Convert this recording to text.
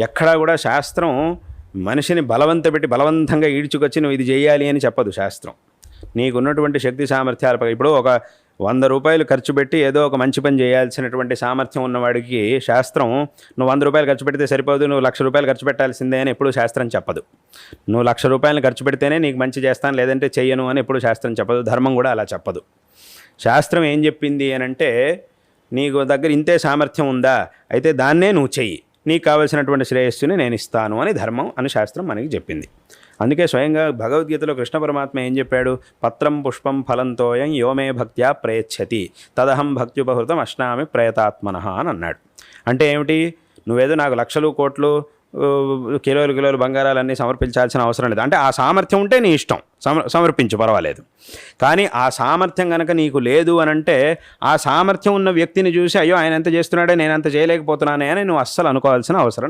ఎక్కడా కూడా శాస్త్రం మనిషిని బలవంత పెట్టి బలవంతంగా ఈడ్చుకొచ్చి నువ్వు ఇది చేయాలి అని చెప్పదు శాస్త్రం. నీకున్నటువంటి శక్తి సామర్థ్యాల ఇప్పుడు ఒక వంద రూపాయలు ఖర్చు పెట్టి ఏదో ఒక మంచి పని చేయాల్సినటువంటి సామర్థ్యం ఉన్నవాడికి శాస్త్రం నువ్వు వంద రూపాయలు ఖర్చు పెడితే సరిపోదు నువ్వు లక్ష రూపాయలు ఖర్చు పెట్టాల్సిందే అని ఎప్పుడు శాస్త్రం చెప్పదు. నువ్వు లక్ష రూపాయలు ఖర్చు పెడితేనే నీకు మంచి చేస్తాను లేదంటే చెయ్యను అని ఎప్పుడు శాస్త్రం చెప్పదు ధర్మం కూడా అలా చెప్పదు. శాస్త్రం ఏం చెప్పింది అని అంటే నీకు దగ్గర ఇంతే సామర్థ్యం ఉందా? అయితే దాన్నే నువ్వు చెయ్యి. నీకు కావలసినటువంటి శ్రేయస్సుని నేను ఇస్తాను అని ధర్మం అని శాస్త్రం మనకి చెప్పింది. అందుకే స్వయంగా భగవద్గీతలో కృష్ణ పరమాత్మ ఏం చెప్పాడు? పత్రం పుష్పం ఫలంతోయం యోమే భక్త్యా ప్రయచ్చతి తదహం భక్త్యుపహృతం అశ్నామి ప్రయతాత్మన అని అన్నాడు. అంటే ఏమిటి? నువ్వేదో నాకు లక్షలు కోట్లు కిలోలు కిలోలు బంగారాలన్నీ సమర్పించాల్సిన అవసరం లేదు. అంటే ఆ సామర్థ్యం ఉంటే నీ ఇష్టం. సమ సమర్పించు పర్వాలేదు. కానీ ఆ సామర్థ్యం కనుక నీకు లేదు అని అంటే ఆ సామర్థ్యం ఉన్న వ్యక్తిని చూసి అయ్యో ఆయన ఎంత చేస్తున్నాడే నేను అంత చేయలేకపోతున్నానే అని నువ్వు అస్సలు అనుకోవాల్సిన అవసరం లేదు